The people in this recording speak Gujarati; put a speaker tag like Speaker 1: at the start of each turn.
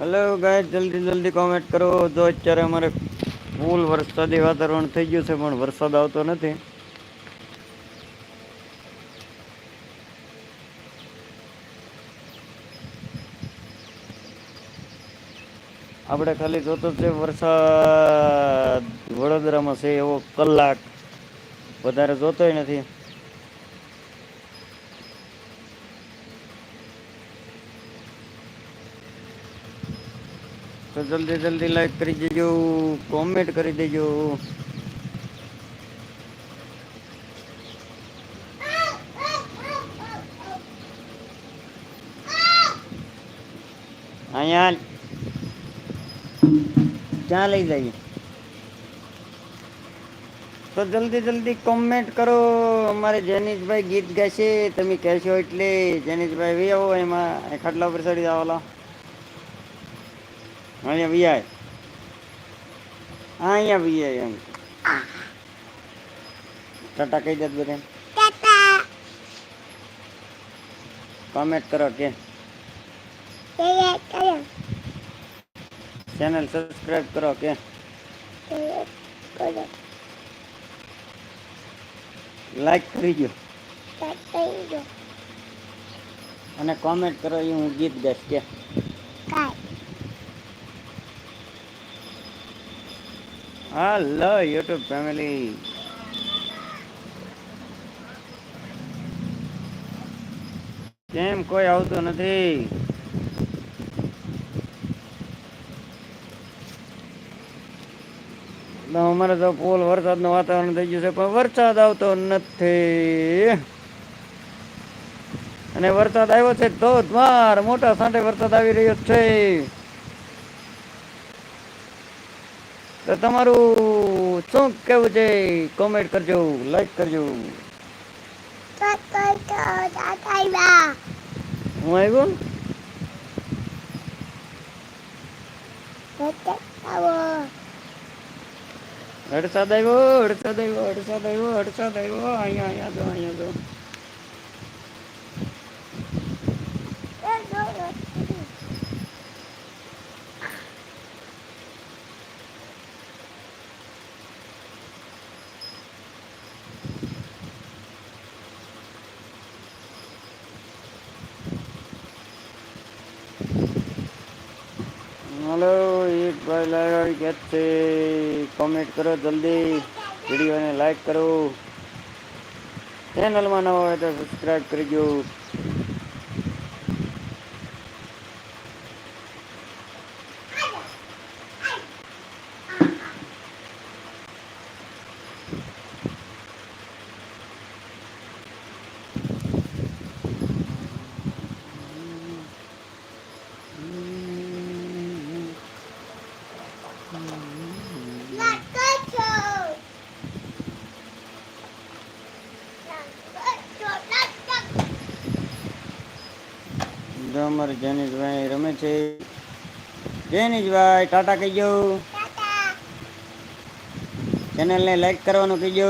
Speaker 1: હલો ગાય જલ્દી જલ્દી કોમેન્ટ કરો. જો અત્યારે અમારે ફૂલ વરસાદી વાતાવરણ થઈ ગયું છે, પણ વરસાદ આવતો નથી. આપણે ખાલી જોતો છે, વરસાદ વડોદરામાં છે એવો કલાક. વધારે જોતોય નથી. તો જલ્દી જલ્દી લાઈક કરી દેજો કોમેન્ટ કરી દેજો. અહીંયા ક્યાં લઈ જઈએ? તો જલ્દી જલ્દી કોમેન્ટ કરો. અમારે જેનિશભાઈ ગીત ગાશે તમે કહેશો એટલે. જેનિશભાઈ, વી આવો એમાં. ખાટલા ઉપર ચડી જાવ અહીંયા વીઆઈ અહીંયા વીઆઈ એમ. ટાટા કહી દેત બધા કોમેન્ટ કરો કે. ચેનલ સબસ્ક્રાઇબ કરો કે. લાઈક કરી. દો. અને કોમેન્ટ કરો એ હું ગીત ગાઈશ કે. Hello, YouTube family. કેમ કોઈ આવતું નથી? અમારે તો ફૂલ વરસાદનું વાતાવરણ થઈ ગયું છે, પણ વરસાદ આવતો નથી. અને વરસાદ આવ્યો છે ધોધમાર મોટા સાંઠે વરસાદ આવી રહ્યો છે. તો તમારું શું કેવું છે? કોમેન્ટ કરજો લાઈક કરજો. હું આવ્યો? વરસાદ આવ્યો વરસાદ આવ્યો વરસાદ આવ્યો વરસાદ આવ્યો. અહીંયા અહીંયા જો અહીંયા જો. હલો, એક ભાઈ લાઈવ કે છે કોમેન્ટ કરો જલ્દી. વિડીયોને લાઈક કરો. ચેનલમાં નવા હોય તો સબસ્ક્રાઈબ કરજો અમારે જેનીશભાઈ રમે છે. જેનીશભાઈ ટાટા કહીજો ચેનલને લાઈક કરવાનું કહીજો